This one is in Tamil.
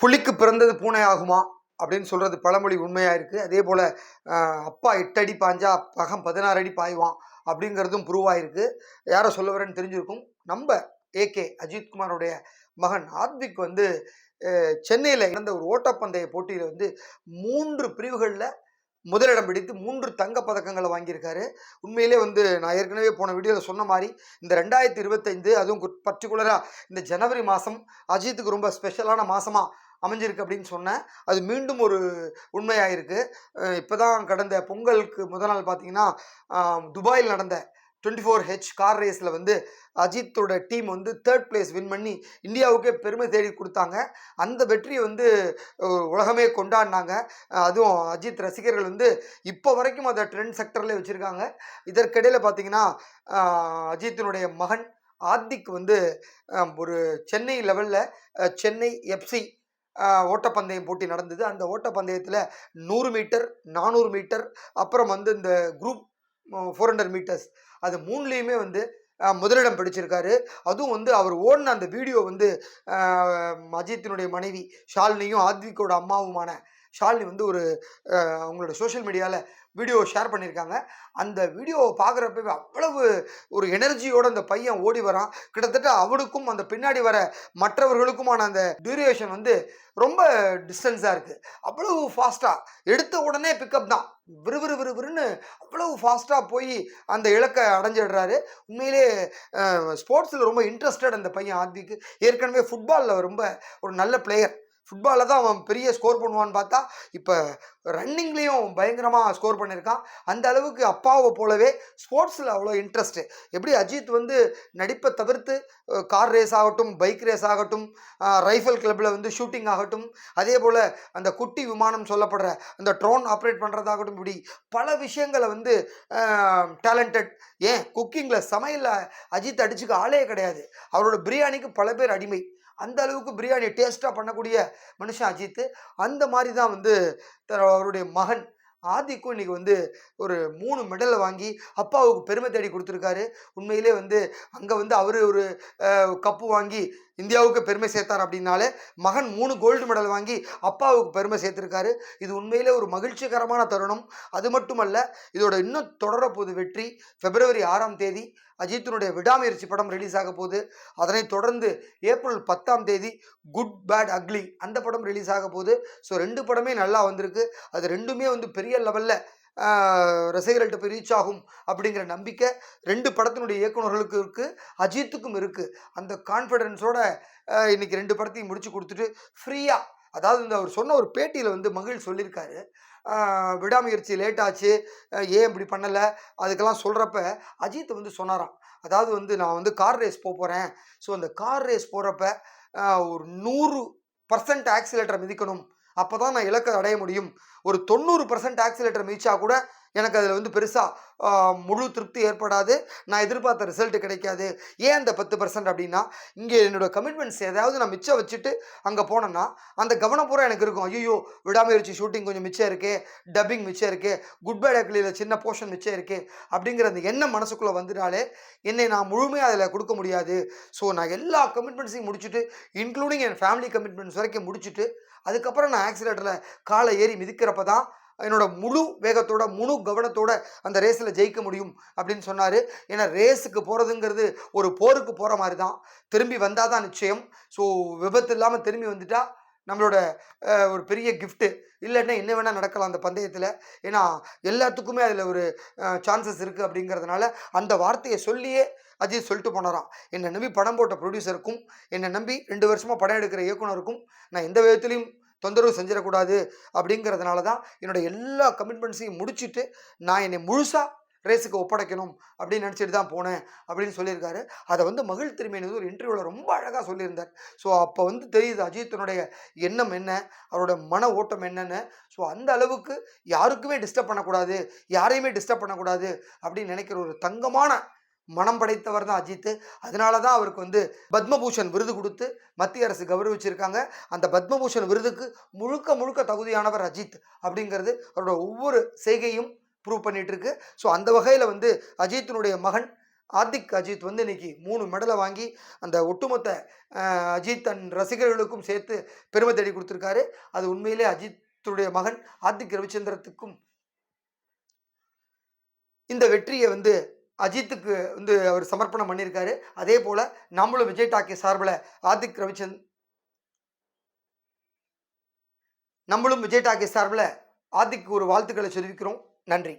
புலிக்கு பிறந்தது பூனை ஆகுமா? அப்படின்னு சொல்கிறது பழமொழி உண்மையாக இருக்குது அதே போல் அப்பா எட்டு அடி பாஞ்சா பகம் பதினாறு அடி பாய்வான் அப்படிங்கிறதும் ப்ரூவ் ஆயிருக்கு யாரை சொல்ல வரேன்னு தெரிஞ்சிருக்கும். நம்ம ஏகே அஜித்குமாரோடைய மகன் ஆத்விக் வந்து சென்னையில் நடந்த ஒரு ஓட்டப்பந்தய போட்டியில் வந்து மூன்று பிரிவுகளில் முதலிடம் பிடித்து மூன்று தங்க பதக்கங்களை வாங்கியிருக்காரு. உண்மையிலே வந்து நான் ஏற்கனவே போன வீடியோவில் சொன்ன மாதிரி இந்த ரெண்டாயிரத்தி இருபத்தைந்து அதுவும் பர்டிகுலராக இந்த ஜனவரி மாதம் அஜித்துக்கு ரொம்ப ஸ்பெஷலான மாதமாக அமைஞ்சிருக்கு அப்படின்னு சொன்னேன். அது மீண்டும் ஒரு உண்மையாயிருக்கு. இப்போ தான் கடந்த பொங்கலுக்கு முதல் நாள் பார்த்தீங்கன்னா துபாயில் நடந்த டுவெண்ட்டி ஃபோர் ஹெச் கார் ரேஸில் வந்து அஜித்தோட டீம் வந்து தேர்ட் பிளேஸ் வின் பண்ணி இந்தியாவுக்கே பெருமை தேடி கொடுத்தாங்க. அந்த வெற்றியை வந்து உலகமே கொண்டாடினாங்க. அதுவும் அஜித் ரசிகர்கள் வந்து இப்போ வரைக்கும் அதை ட்ரெண்ட் செக்டரில் வச்சுருக்காங்க. இதற்கிடையில் பார்த்தீங்கன்னா அஜித்தினுடைய மகன் ஆர்திக் வந்து ஒரு சென்னை லெவலில் சென்னை எஃப்சி ஓட்டப்பந்தயம் போட்டி நடந்தது. அந்த ஓட்டப்பந்தயத்தில் நூறு மீட்டர் நானூறு மீட்டர் அப்புறம் வந்து இந்த குரூப் ஃபோர் ஹண்ட்ரட் மீட்டர்ஸ் அது மூணுலேயுமே வந்து முதலிடம் பிடிச்சிருக்காரு. அதுவும் வந்து அவர் ஓடின அந்த வீடியோ வந்து அஜித்தினுடைய மனைவி ஷாலினியும் ஆத்விக்கோட அம்மாவுமான ஷாலினி வந்து ஒரு அவங்களோட சோஷியல் மீடியாவில் வீடியோ ஷேர் பண்ணியிருக்காங்க. அந்த வீடியோவை பார்க்குறப்பவே அவ்வளவு ஒரு எனர்ஜியோட அந்த பையன் ஓடி வரான். கிட்டத்தட்ட அவனுக்கும் அந்த பின்னாடி வர மற்றவர்களுக்குமான அந்த டியூரேஷன் வந்து ரொம்ப டிஸ்டன்ஸாக இருக்குது அவ்வளவு ஃபாஸ்ட்டாக எடுத்த உடனே பிக்கப் தான். விறுவிறு விறுவிறுன்னு அவ்வளவு ஃபாஸ்ட்டாக போய் அந்த இலக்கை அடைஞ்சிடுறாரு. உண்மையிலே ஸ்போர்ட்ஸில் ரொம்ப இன்ட்ரெஸ்டட் அந்த பையன் ஆத்விக்கு ஏற்கனவே ஃபுட்பாலில் ரொம்ப ஒரு நல்ல பிளேயர் ஃபுட்பாலில் தான் அவன் பெரிய ஸ்கோர் பண்ணுவான்னு பார்த்தா இப்போ ரன்னிங்லேயும் பயங்கரமாக ஸ்கோர் பண்ணியிருக்கான் அந்த அளவுக்கு அப்பாவை போலவே ஸ்போர்ட்ஸில் அவ்வளோ இன்ட்ரெஸ்ட்டு எப்படி அஜித் வந்து நடிப்பை தவிர்த்து கார் ரேஸ் ஆகட்டும் பைக் ரேஸ் ஆகட்டும் ரைஃபிள் கிளப்பில் வந்து ஷூட்டிங் ஆகட்டும் அதே போல் அந்த குட்டி விமானம் சொல்லப்படுற அந்த ட்ரோன் ஆப்ரேட் பண்ணுறதாகட்டும் இப்படி பல விஷயங்களை வந்து டேலண்டட் ஏன்? குக்கிங்கில் சமையலில் அஜித் அடிச்சுக்க ஆளே கிடையாது. அவரோட பிரியாணிக்கு பல பேர் அடிமை. அந்த அளவுக்கு பிரியாணி டேஸ்ட்டாக பண்ணக்கூடிய மனுஷன் அஜித்து. அந்த மாதிரி தான் வந்து அவருடைய மகன் ஆதிக்கும் இன்னைக்கு வந்து ஒரு மூணு மெடலை வாங்கி அப்பாவுக்கு பெருமை தேடி கொடுத்துருக்காரு. உண்மையிலே வந்து அங்கே வந்து அவர் ஒரு கப்பு வாங்கி இந்தியாவுக்கு பெருமை சேர்த்தார் அப்படின்னாலே மகன் மூணு கோல்டு மெடல் வாங்கி அப்பாவுக்கு பெருமை சேர்த்துருக்காரு. இது உண்மையிலே ஒரு மகிழ்ச்சிகரமான தருணம். அது மட்டுமல்ல இதோட இன்னும் தொடரப்போகுது வெற்றி. பிப்ரவரி ஆறாம் தேதி அஜித்தினுடைய விடாமுயற்சி படம் ரிலீஸ் ஆக போகுது. அதனைத் தொடர்ந்து ஏப்ரல் பத்தாம் தேதி குட் பேட் அக்லி அந்த படம் ரிலீஸ் ஆக போகுது. ஸோ ரெண்டு படமே நல்லா வந்திருக்கு. அது ரெண்டுமே வந்து பெரிய லெவலில் ரசிகர்கள்ட்ட போய் ரீச் ஆகும் அப்படிங்கிற நம்பிக்கை ரெண்டு படத்தினுடைய இயக்குநர்களுக்கு இருக்குது அஜித்துக்கும் இருக்குது அந்த கான்ஃபிடென்ஸோட இன்றைக்கி ரெண்டு படத்தையும் முடிச்சு கொடுத்துட்டு ஃப்ரீயாக அதாவது இந்த அவர் சொன்ன ஒரு பேட்டியில் வந்து மகிழ் சொல்லியிருக்காரு. விடாமுயற்சி லேட் ஆச்சு ஏன் இப்படி பண்ணலை? அதுக்கெல்லாம் சொல்கிறப்ப அஜித் வந்து சொன்னாராம். அதாவது வந்து நான் வந்து கார் ரேஸ் போக போகிறேன் ஸோ அந்த கார் ரேஸ் போகிறப்ப ஒரு நூறு பர்சன்ட் ஆக்சிலேட்டரை மிதிக்கணும். அப்போ தான் நான் இலக்கை அடைய முடியும். ஒரு தொண்ணூறு பர்சன்ட் ஆக்சிலேட்டர் மீச்சா கூட எனக்கு அதில் வந்து பெருசாக முழு திருப்தி ஏற்படாது. நான் எதிர்பார்த்த ரிசல்ட் கிடைக்காது. ஏன் அந்த பத்து பர்சன்ட் அப்படின்னா இங்கே என்னோட கமிட்மெண்ட்ஸ் ஏதாவது நான் மிச்சம் வச்சுட்டு அங்கே போனேன்னா அந்த கவனம் பூரா எனக்கு இருக்கும். ஐயோ விடாமுயற்சி ஷூட்டிங் கொஞ்சம் மிச்சம் இருக்கே டப்பிங் மிச்சம் இருக்கே குட் பை டக்லியில் சின்ன போர்ஷன் மிச்சம் இருக்கே அப்படிங்கிற அந்த எண்ணம் மனசுக்குள்ளே வந்துட்டாலே என்னை நான் முழுமையாக அதில் கொடுக்க முடியாது. ஸோ நான் எல்லா கமிட்மெண்ட்ஸையும் முடிச்சுட்டு இன்க்ளூடிங் என் ஃபேமிலி கமிட்மெண்ட்ஸ் வரைக்கும் முடிச்சுட்டு அதுக்கப்புறம் நான் ஆக்சிலேட்டரில் காலை ஏறி மிதிக்கிறப்ப தான் என்னோட முழு வேகத்தோட முழு கவனத்தோட அந்த ரேஸில் ஜெயிக்க முடியும் அப்படின்னு சொன்னார். ஏன்னா ரேஸுக்கு போகிறதுங்கிறது ஒரு போருக்கு போகிற மாதிரி தான் திரும்பி வந்தால் தான் நிச்சயம். ஸோ விபத்து இல்லாமல் திரும்பி வந்துட்டா நம்மளோட ஒரு பெரிய கிஃப்ட்டு இல்லைன்னா என்ன வேணால் நடக்கலாம் அந்த பந்தயத்தில். ஏன்னா எல்லாத்துக்குமே அதில் ஒரு சான்சஸ் இருக்குது அப்படிங்கிறதுனால அந்த வார்த்தையை சொல்லியே அஜித் சொல்லிட்டு போனாராம். என்னை நம்பி படம் போட்ட ப்ரொடியூசருக்கும் என்னை நம்பி ரெண்டு வருஷமாக படம் எடுக்கிற இயக்குனருக்கும் நான் எந்த விதத்துலையும் தொந்தரவு செஞ்சிடக்கூடாது அப்படிங்கிறதுனால தான் என்னோட எல்லா கமிட்மெண்ட்ஸையும் முடிச்சுட்டு நான் என்னை முழுசாக ரேஸுக்கு ஒப்படைக்கணும் அப்படின்னு நினச்சிட்டு தான் போனேன் அப்படின்னு சொல்லியிருக்காரு. அதை வந்து மகிழ் திருமேனி ஒரு இன்டர்வியூவில் ரொம்ப அழகாக சொல்லியிருந்தார். ஸோ அப்போ வந்து தெரியுது அஜித்தனுடைய எண்ணம் என்ன அவரோட மன ஓட்டம் என்னென்னு. ஸோ அந்த அளவுக்கு யாருக்குமே டிஸ்டர்ப் பண்ணக்கூடாது யாரையுமே டிஸ்டர்ப் பண்ணக்கூடாது அப்படின்னு நினைக்கிற ஒரு தங்கமான மனம் படைத்தவர் தான் அஜித் அதனால தான் அவருக்கு வந்து பத்மபூஷன் விருது கொடுத்து மத்திய அரசு கௌரவிச்சிருக்காங்க. அந்த பத்மபூஷன் விருதுக்கு முழுக்க முழுக்க தகுதியானவர் அஜித் அப்படிங்கிறது அவரோட ஒவ்வொரு செய்கையும் ப்ரூவ் பண்ணிட்டு இருக்கு ஸோ அந்த வகையில் வந்து அஜித்தினுடைய மகன் ஆர்திக் அஜித் வந்து இன்னைக்கு மூணு மெடலை வாங்கி அந்த ஒட்டுமொத்த அஜித் தன் ரசிகர்களுக்கும் சேர்த்து பெருமை தேடி கொடுத்துருக்காரு. அது உண்மையிலே அஜித்துடைய மகன் ஆர்திக் ரவிச்சந்திரத்துக்கும் இந்த வெற்றியை வந்து அஜித்துக்கு வந்து அவர் சமர்ப்பணம் பண்ணியிருக்காரு. அதே போல் நம்மளும் விஜய் டாக்கே சார்பில் ஆதிக் ரவிச்சந்த் நம்மளும் விஜய் டாக்கே சார்பில் ஆதிக்கு ஒரு வாழ்த்துக்களை தெரிவிக்கிறோம் நன்றி.